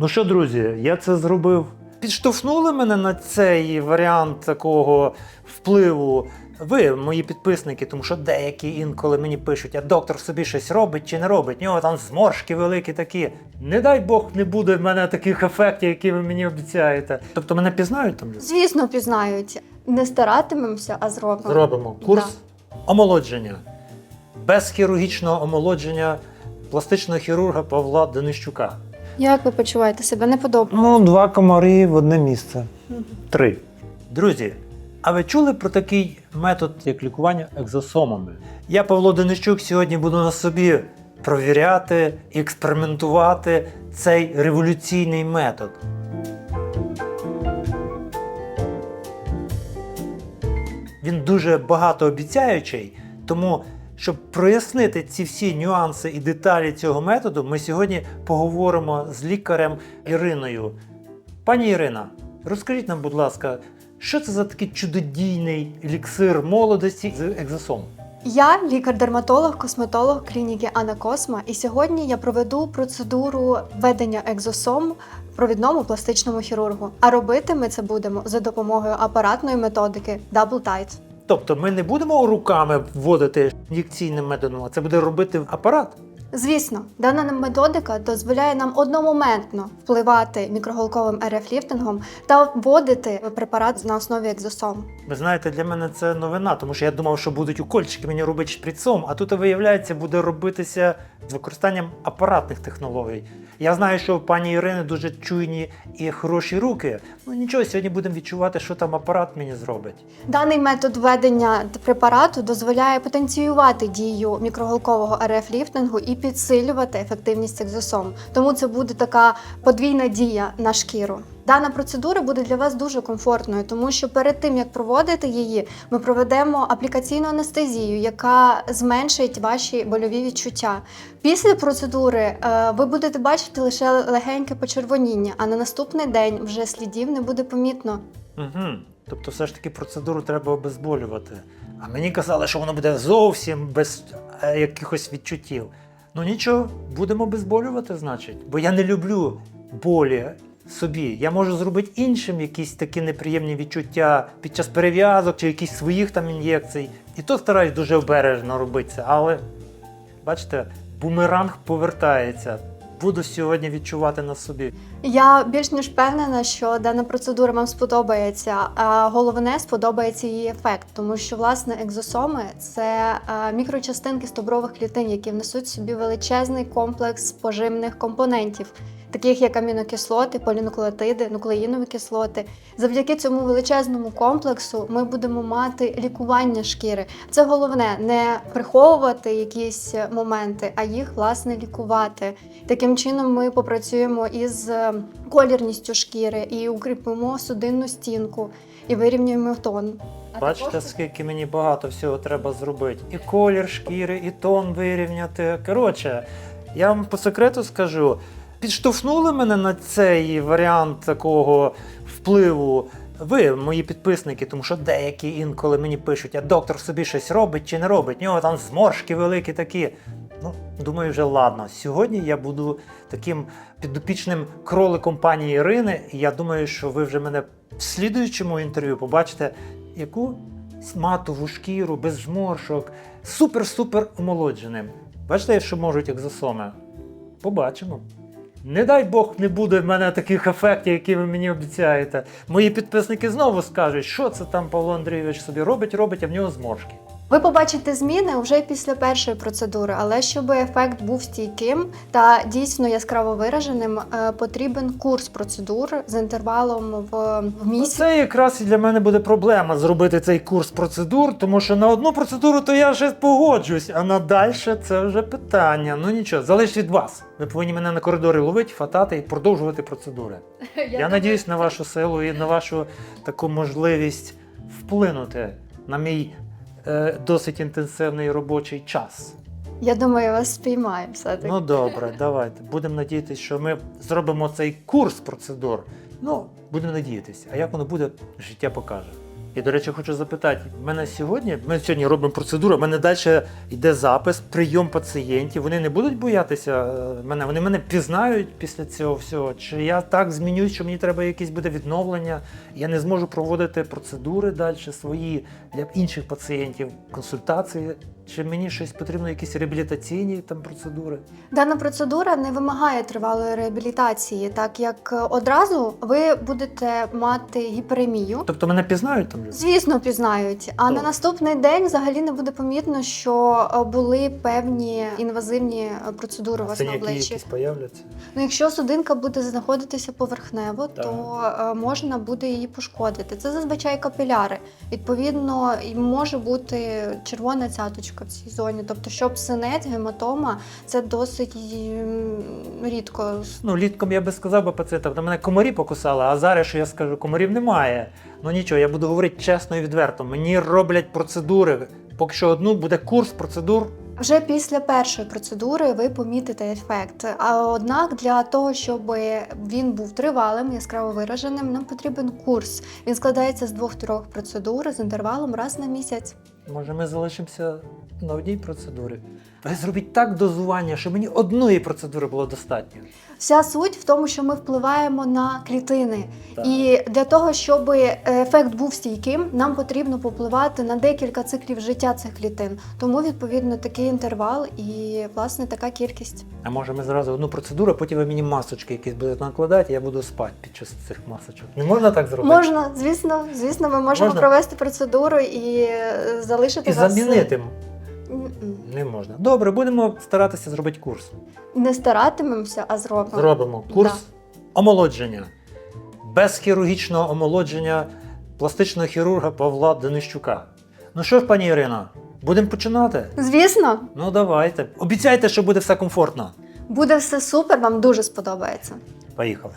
Ну що, друзі, я це зробив. Підштовхнули мене на цей варіант такого впливу. Ви, мої підписники, тому що деякі інколи мені пишуть, а доктор собі щось робить чи не робить. В нього там зморшки великі такі. Не дай Бог не буде в мене таких ефектів, які ви мені обіцяєте. Тобто мене пізнають там люди? Звісно, пізнають. Не старатимемося, а зробимо. Зробимо курс омолодження. Без хірургічного омолодження пластичного хірурга Павла Денищука. Як ви почуваєте себе? Не подобається? Ну, два комари в одне місце. Три. Друзі, а ви чули про такий метод, як лікування екзосомами? Я, Павло Денищук, сьогодні буду на собі провіряти, експериментувати цей революційний метод. Він дуже багатообіцяючий, тому щоб прояснити ці всі нюанси і деталі цього методу, ми сьогодні поговоримо з лікарем Іриною. Пані Ірина, розкажіть нам, будь ласка, що це за такий чудодійний еліксир молодості з екзосом? Я лікар-дерматолог, косметолог клініки Анакосма, і сьогодні я проведу процедуру введення екзосом провідному пластичному хірургу. А робити ми це будемо за допомогою апаратної методики Double Tight. Тобто ми не будемо руками вводити ін'єкційним методом, а це буде робити апарат. Звісно, дана нам методика дозволяє нам одномоментно впливати мікроголковим РФ-ліфтингом та вводити препарат на основі екзосом. Ви знаєте, для мене це новина, тому що я думав, що будуть укольчики мені робити шприцом, а тут виявляється, буде робитися з використанням апаратних технологій. Я знаю, що у пані Ірини дуже чуйні і хороші руки. Ну нічого, сьогодні будемо відчувати, що там апарат мені зробить. Даний метод введення препарату дозволяє потенціювати дію мікроголкового РФ-ліфтингу і підсилювати ефективність екзосом. Тому це буде така подвійна дія на шкіру. Дана процедура буде для вас дуже комфортною, тому що перед тим як проводити її, ми проведемо аплікаційну анестезію, яка зменшить ваші больові відчуття. Після процедури е, ви будете бачити лише легеньке почервоніння, а на наступний день вже слідів не буде помітно. Угу. Тобто, все ж таки процедуру треба обезболювати. А мені казали, що воно буде зовсім без е, якихось відчуттів. Ну нічого, будемо обезболювати, значить. Бо я не люблю болі собі. Я можу зробити іншим якісь такі неприємні відчуття під час перев'язок чи якісь своїх там ін'єкцій. І то стараюсь дуже обережно робити це. Але бачите, бумеранг повертається. Буду сьогодні відчувати на собі. Я більш ніж впевнена, що дана процедура вам сподобається. А головне сподобається її ефект, тому що власне екзосоми це е, мікрочастинки стобрових клітин, які внесуть собі величезний комплекс поживних компонентів. Таких як амінокислоти, полінуклеотиди, нуклеїнові кислоти. Завдяки цьому величезному комплексу ми будемо мати лікування шкіри. Це головне не приховувати якісь моменти, а їх власне лікувати. Таким чином ми попрацюємо із е, колірністю шкіри і укріпимо судинну стінку і вирівнюємо тон. Бачите, скільки мені багато всього треба зробити. І колір шкіри, і тон вирівняти. Коротше, я вам по секрету скажу, підштовхнули мене на цей варіант такого впливу. Ви, мої підписники, тому що деякі інколи мені пишуть, а доктор собі щось робить чи не робить. В нього там зморшки великі такі. Ну, думаю, вже ладно. Сьогодні я буду таким підопічним кроликом пані Ірини. І я думаю, що ви вже мене в слідуючому інтерв'ю побачите, яку матову шкіру, без зморшок, супер-супер омолодженим. Бачите, що можуть як екзосоми? Побачимо. Не дай Бог не буде в мене таких ефектів, які ви мені обіцяєте. Мої підписники знову скажуть, що це там Павло Андрійович собі робить, робить, а в нього зморшки. Ви побачите зміни вже після першої процедури, але щоб ефект був стійким та дійсно яскраво вираженим, е, потрібен курс процедур з інтервалом в, Ну, місяць. Це якраз і для мене буде проблема зробити цей курс процедур, тому що на одну процедуру то я ще погоджусь, а на дальше це вже питання. Ну нічого, залежить від вас. Ви повинні мене на коридорі ловити, фатати і продовжувати процедури. Я надіюсь на вашу силу і на вашу таку можливість вплинути на мій досить інтенсивний робочий час. Я думаю, я вас спіймаю все-таки. Ну добре, давайте. Будемо надіятися, що ми зробимо цей курс процедур. Ну, будемо надіятися. А як воно буде, життя покаже. І, до речі, хочу запитати: в мене сьогодні, ми сьогодні робимо процедуру, в мене далі йде запис, прийом пацієнтів. Вони не будуть боятися е, мене, вони мене пізнають після цього всього. Чи я так змінюсь, що мені треба якесь буде відновлення, я не зможу проводити процедури далі свої для інших пацієнтів, консультації. Чи мені щось потрібно, якісь реабілітаційні там процедури? Дана процедура не вимагає тривалої реабілітації, так як е, одразу ви будете мати гіперемію. Тобто мене пізнають там? люди? Звісно, пізнають. А на наступний день взагалі не буде помітно, що е, були певні інвазивні е, процедури у вас на обличчі. якісь появляться? Ну, якщо судинка буде знаходитися поверхнево, Так. то можна буде її пошкодити. Це зазвичай капіляри. Відповідно, може бути червона цяточка в цій зоні. Тобто, щоб синець, гематома, це досить рідко. Ну, літком я би сказав би пацієнтам, на мене комарі покусали, а зараз що я скажу, комарів немає. Ну нічого, я буду говорити чесно і відверто. Мені роблять процедури. Поки що одну буде курс процедур. Вже після першої процедури ви помітите ефект. А однак для того, щоб він був тривалим, яскраво вираженим, нам потрібен курс. Він складається з двох-трьох процедур з інтервалом раз на місяць. Може, ми залишимося на одній процедурі. Ви зробіть так дозування, щоб мені одної процедури було достатньо. Вся суть в тому, що ми впливаємо на клітини. Так. І для того, щоб ефект був стійким, нам потрібно попливати на декілька циклів життя цих клітин. Тому, відповідно, такий інтервал і власне така кількість. А може ми зразу одну процедуру, а потім ви мені масочки якісь будете накладати, я буду спати під час цих масочок. Не можна так зробити? Можна, звісно, звісно, ми можемо Можна? провести процедуру і е, залишити І вас. замінити. Не можна. Добре, будемо старатися зробити курс. Не старатимемося, а зробимо. Зробимо курс Да. омолодження. Без хірургічного омолодження пластичного хірурга Павла Денищука. Ну що ж, пані Ірино, будемо починати? Звісно, Ну давайте. Обіцяйте, що буде все комфортно. буде все супер, вам дуже сподобається. Поїхали.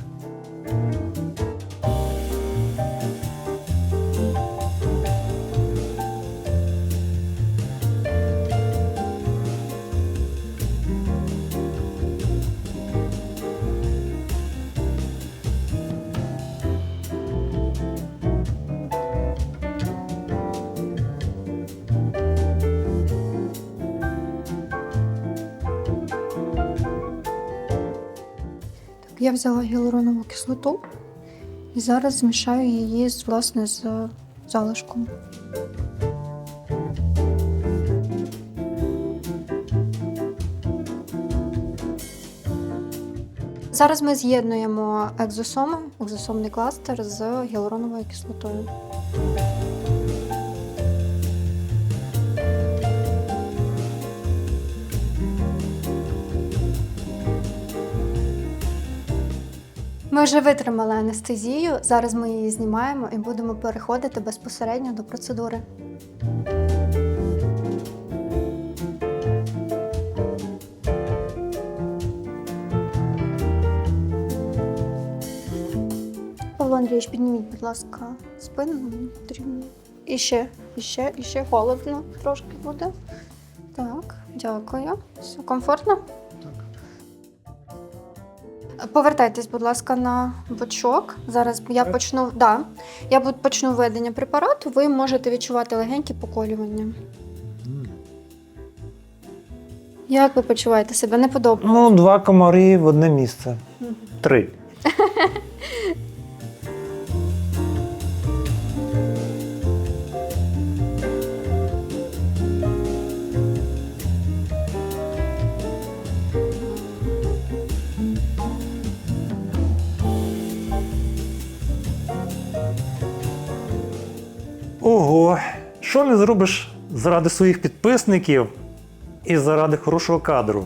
Я взяла гіалуронову кислоту і зараз змішаю її власне з залишком. Зараз ми з'єднуємо екзосоми, екзосомний кластер з гіалуроновою кислотою. Ми вже витримали анестезію. Зараз ми її знімаємо і будемо переходити безпосередньо до процедури. Павло Андрійович, підніміть, будь ласка, спину мені. І ще, і ще, і ще холодно трошки буде. Так, дякую. Все комфортно? Повертайтесь, будь ласка, на бочок. Зараз я почну. Да, я почну введення препарату. Ви можете відчувати легенькі поколювання. Як ви почуваєте себе? Не подобається? Ну, два комари в одне місце. Три. Що не зробиш заради своїх підписників і заради хорошого кадру?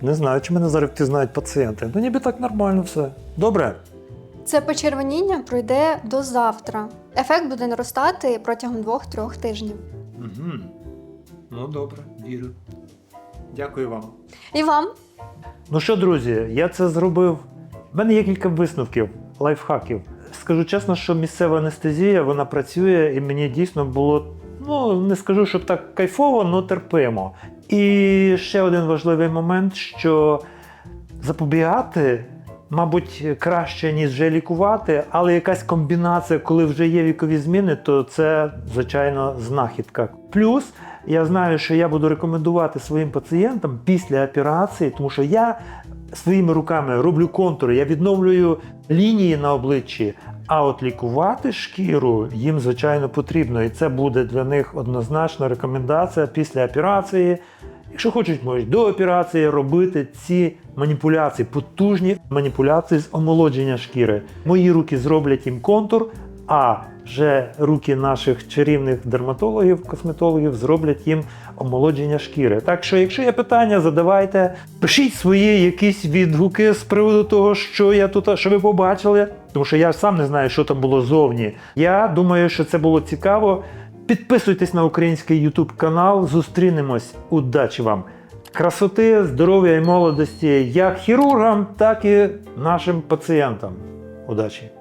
Не знаю, чи мене зараз впізнають пацієнти. Ну ніби так нормально все. Добре. Це почервоніння пройде до завтра. Ефект буде наростати протягом 2-3 тижнів. Угу. Ну добре, вірю. Дякую вам. І вам Ну що, друзі, я це зробив. У мене є кілька висновків, лайфхаків. Скажу чесно, що місцева анестезія вона працює, і мені дійсно було, ну не скажу, щоб так кайфово, але терпимо. І ще один важливий момент, що запобігати мабуть, краще, ніж вже лікувати, але якась комбінація, коли вже є вікові зміни, то це, звичайно, знахідка. Плюс я знаю, що я буду рекомендувати своїм пацієнтам після операції, тому що я своїми руками роблю контури, я відновлюю лінії на обличчі. А от лікувати шкіру їм, звичайно, потрібно. І це буде для них однозначна рекомендація після операції. Якщо хочуть, можуть до операції робити ці маніпуляції, потужні маніпуляції з омолодження шкіри. Мої руки зроблять їм контур, а вже руки наших чарівних дерматологів, косметологів зроблять їм омолодження шкіри. Так що, якщо є питання, задавайте, пишіть свої якісь відгуки з приводу того, що я тут, що ви побачили. Тому що я сам не знаю, що там було зовні. Я думаю, що це було цікаво. Підписуйтесь на український YouTube канал. Зустрінемось. Удачі вам! Красоти, здоров'я і молодості як хірургам, так і нашим пацієнтам. Удачі!